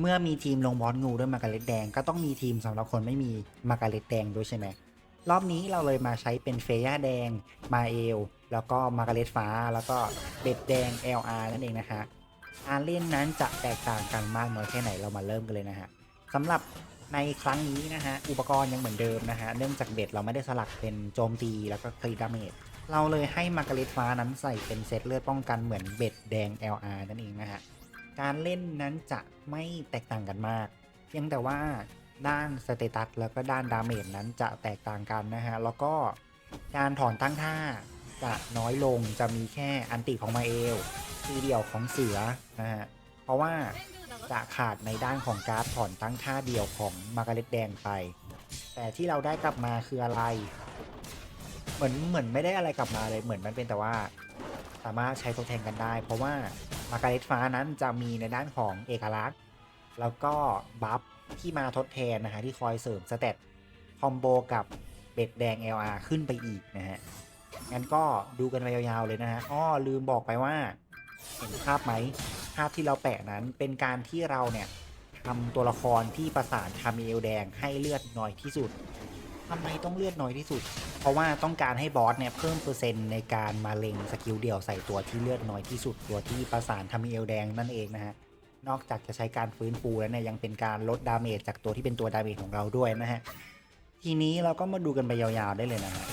เมื่อมีทีมลงบอสงูด้วยมาการเล็ตแดง ก็ต้องมีทีมสำหรับคนไม่มีมาการเล็ตแดงด้วยใช่ไหมรอบนี้เราเลยมาใช้เป็นเฟย่าแดงมาเอลแล้วก็มาการเล็ตฟ้า แล้วก็เบ็ดแดง LR นั่นเองนะฮะการเล่นนั้นจะแตกต่างกันมากน้อยแค่ไหนเรามาเริ่มกันเลยนะฮะสำหรับในครั้งนี้นะฮะอุปกรณ์ยังเหมือนเดิมนะฮะเนื่องจากเบ็ดเราไม่ได้สลักเป็นโจมตีแล้วก็คลีดาเมจเราเลยให้มาการเล็ตฟ้านั้นใส่เป็นเซตเลือดป้องกันเหมือนเบ็ดแดง LR นั่นเองนะฮะ การเล่นนั้นจะไม่แตกต่างกันมาก เพียงแต่ว่าด้านสเตตัสแล้วก็ด้านดาเมจนั้นจะแตกต่างกันนะฮะ แล้วก็การถอนตั้งท่าจะน้อยลงจะมีแค่อันติของมาเอลทีเดียวของเสือนะฮะ เพราะว่าจะขาดในด้านของการ์ดถอนตั้งท่าเดียวของมาการเล็ตแดงไป แต่ที่เราได้กลับมาคืออะไร เหมือนเหมือนไม่ได้อะไรกลับมาเลยเหมือนมันเป็นแต่ว่า สามารถใช้ทดแทนกันได้ เพราะว่า มาการเล็ตฟ้านั้นจะมีในด้านของเอกลักษณ์ แล้วก็บัฟที่มาทดแทนนะฮะที่คอยเสริมสเตตคอมโบกับเบ็ดแดง LR ขึ้นไปอีกนะฮะ งั้นก็ดูกันไปยาวๆเลยนะฮะ อ้อลืมบอกไปว่า เห็นภาพไหม ภาพที่เราแปะนั้นเป็นการที่เราเนี่ยทำตัวละครที่ประสานคาเมลแดงให้เลือดน้อยที่สุด ทำไมต้องเลือดน้อยที่สุด เพราะว่าต้องการให้บอสเนี่ยเพิ่มเปอร์เซ็นต์ในการมาเล็งสกิลเดี่ยวใส่ตัวที่เลือดน้อยที่สุดตัวที่ประสานทาเอลแดงนั่นเองนะฮะ นอกจากจะใช้การฟื้นฟูแล้วเนี่ยยังเป็นการลดดาเมจจากตัวที่เป็นตัวดาเมจของเราด้วยนะฮะ ทีนี้เราก็มาดูกันไปยาวๆได้เลยนะฮะ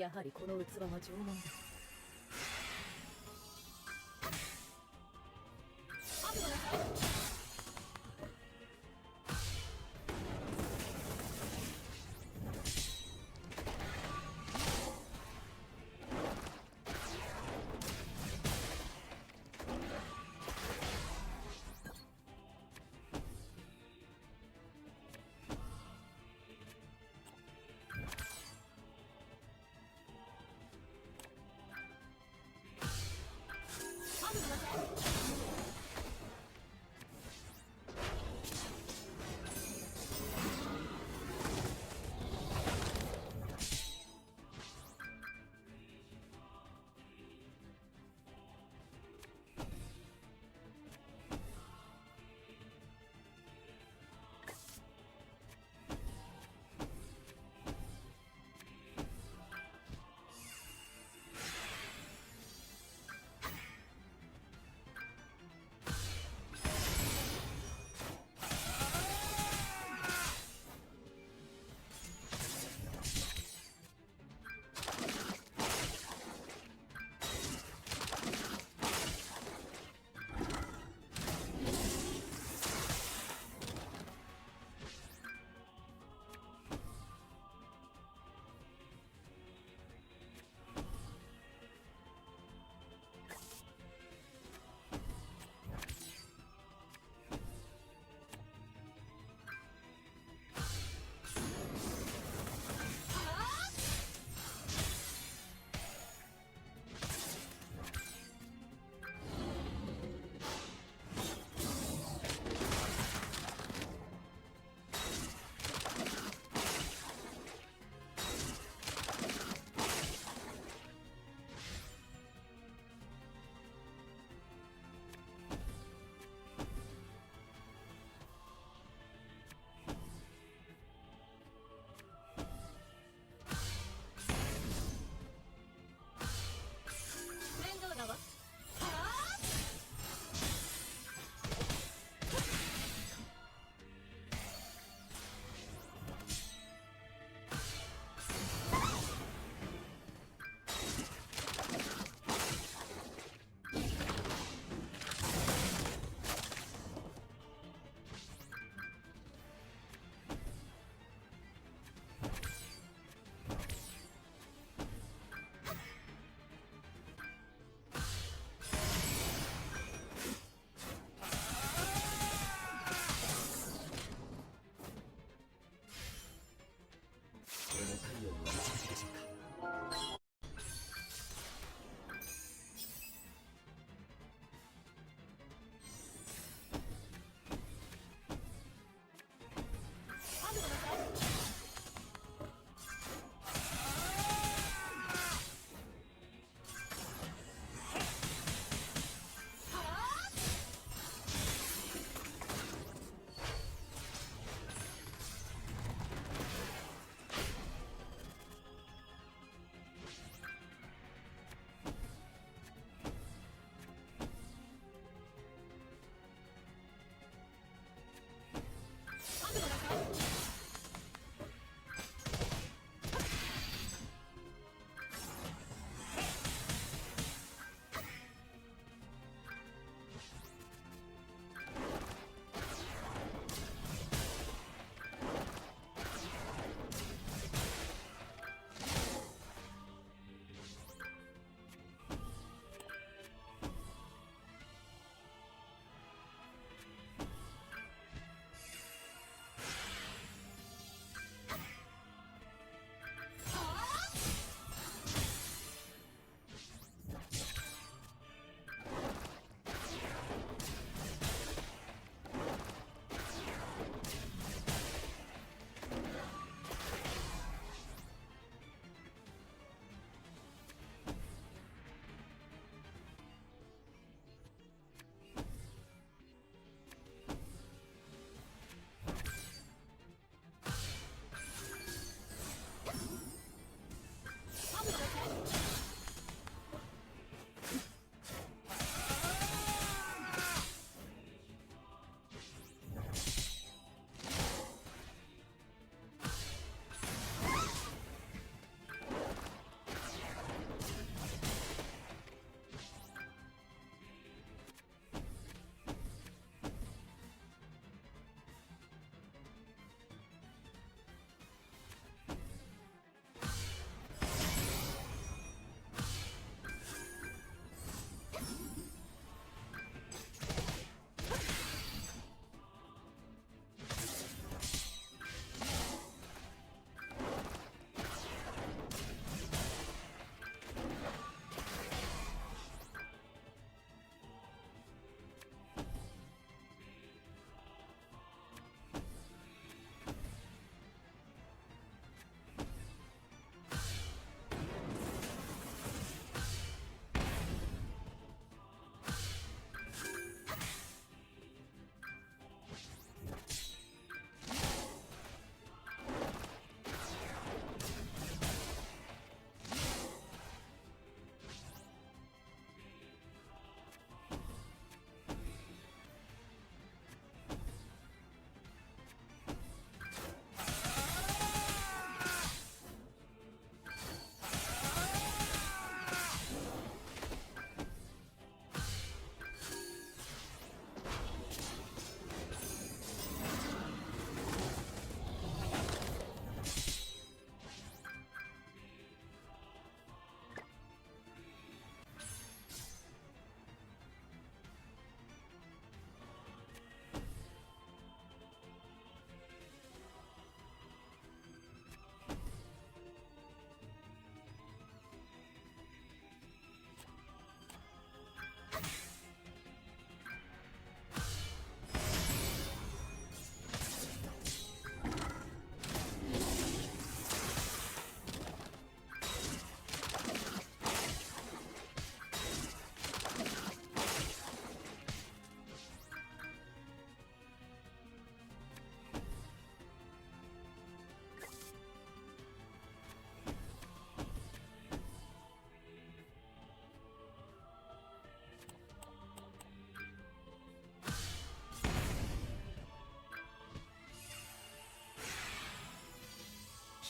やはりこの器は縄文だ。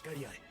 光り合い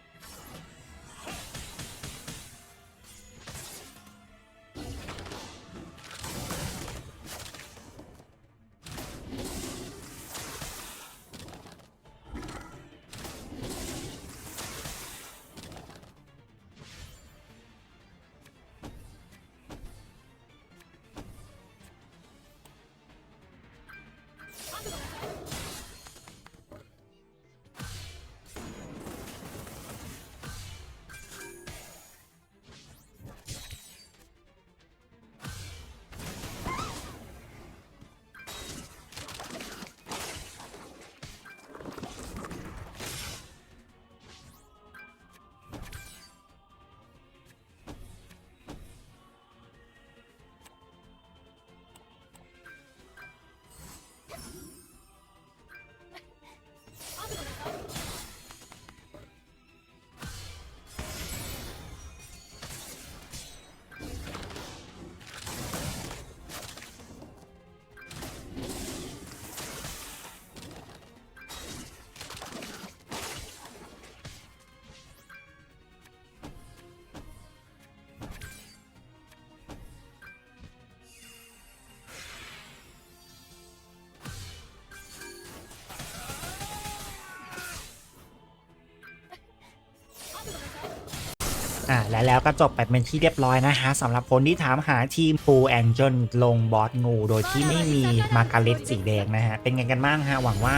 อ่าและแล้วก็จบไปเป็นที่เรียบร้อยนะฮะสำหรับคนที่ถามหาทีมปูแองเจิลลงบอสงู โดยที่ไม่มีมาการเล็ตสีแดงนะฮะ เป็นไงกันบ้างฮะ หวังว่า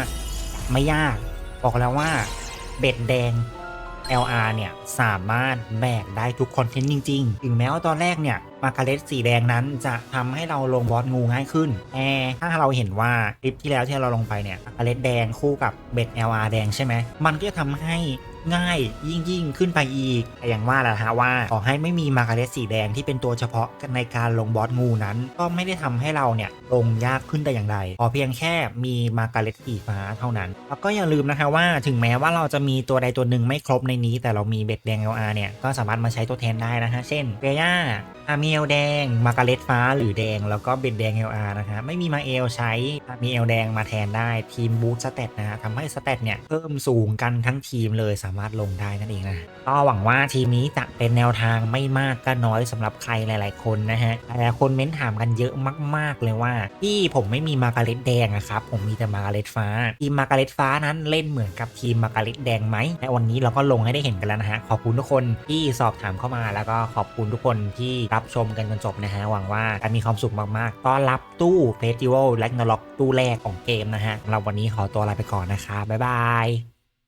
ไม่ยาก บอกแล้วว่าเบ็ดแดง LR เนี่ยสามารถแบกได้ทุกคอนเทนต์จริงๆ ถึงแม้ว่าตอนแรกเนี่ยมาการเล็ตสีแดงนั้นจะทำให้เราลงบอสงูง่ายขึ้นแต่ถ้าเราเห็นว่าคลิปที่แล้วที่เราลงไปเนี่ยมาการเล็ตแดงคู่กับเบ็ด LR แดงใช่ไหมมันก็จะทำให้ ง่ายยิ่งยิ่งขึ้นไปอีกอย่างว่าแหละฮะว่าขอให้ไม่มีมาการเล็ตสีแดงที่เป็นตัวเฉพาะในการลงบอสงูนั้น ก็ไม่ได้ทำให้เราเนี่ยลงยากขึ้นแต่อย่างใดขอเพียงแค่มีมาการเล็ตสีฟ้าเท่านั้น แล้วก็อย่าลืมนะคะว่าถึงแม้ว่าเราจะมีตัวใดตัวหนึ่งไม่ครบในนี้ แต่เรามีเบ็ดแดง LR เนี่ยก็สามารถมาใช้ตัวแทนได้นะฮะเช่นเบย่าอามีเอลแดง มาการเล็ตฟ้าหรือแดง แล้วก็เบ็ดแดง LR นะฮะไม่มีมาเอลใช้อามีเอลแดงมาแทนได้ทีมบูสต์สเตตนะฮะทำให้สเตตเนี่ยเพิ่มสูงกันทั้งทีมเลยสาามารถลงได้นั่นเองนะก็หวังว่าทีมนี้จะเป็นแนวทางไม่มากก็น้อยสำหรับใครหลาย ๆ คนนะฮะหลายคนเม้นถามกันเยอะมาก ๆ เลยว่าที่ผมไม่มีมาการเล็ตแดงอะครับ ผมมีแต่มาการเล็ตฟ้า ทีมมาการเล็ตฟ้านั้นเล่นเหมือนกับทีมมาการเล็ตแดงไหมและวันนี้เราก็ลงให้ได้เห็นกันแล้วนะฮะขอบคุณทุกคนที่สอบถามเข้ามาแล้วก็ขอบคุณทุกคนที่รับชมกันจนจบนะฮะหวังว่าจะมีความสุขมาก ๆ ต้อนรับตู้เฟสติวัลและนล็อกตู้แรกของเกมนะฮะสำหรับวันนี้ขอตัวลาไปก่อนนะคะบ๊ายบาย